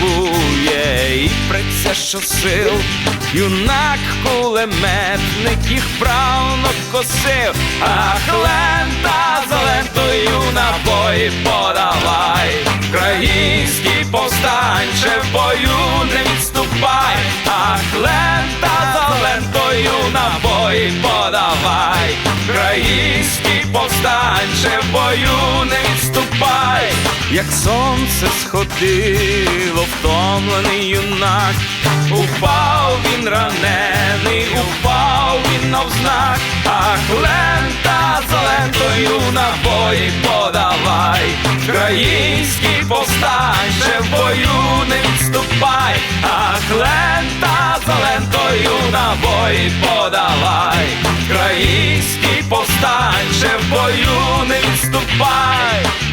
Бує і преться щосил, юнак кулеметник їх правно косив, ах лента за лентою набої подавай, Український повстанче в бою не відступай, ах лента за лентою набої подавай, Український повстанче в бою не відступай, як сонце сходило, втомлений юнак, упав він ранений, упав він навзнак, ах, лента за лентою набої подавай, Український повстанче в бою не відступай, ах, лента за лентою набої подавай, Український повстанче в бою не відступай.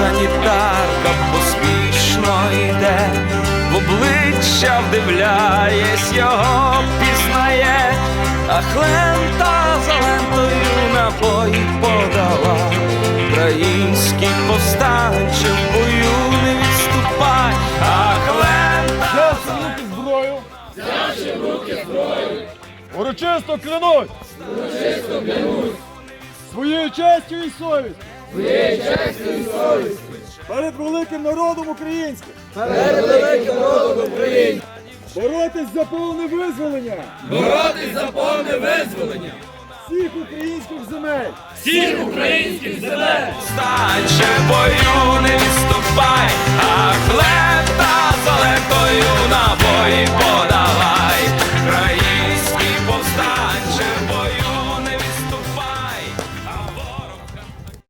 Санітарка поспішно йде, в обличчя вдивляєсь, його пізнає, ах лента за лентою набої подала, Український повстанче в бою не відступай, ах лента Взявши в руки зброю! Урочисто клянусь! Урочисто клянусь! Своєю честю і совістю! честі совісті. Перед великим народом українським. Перед великим народом українським. Боротись за повне визволення. Боротись за повне визволення. Всіх українських земель. Всіх українських земель. Стань ще бою, не відступай, а хлеб.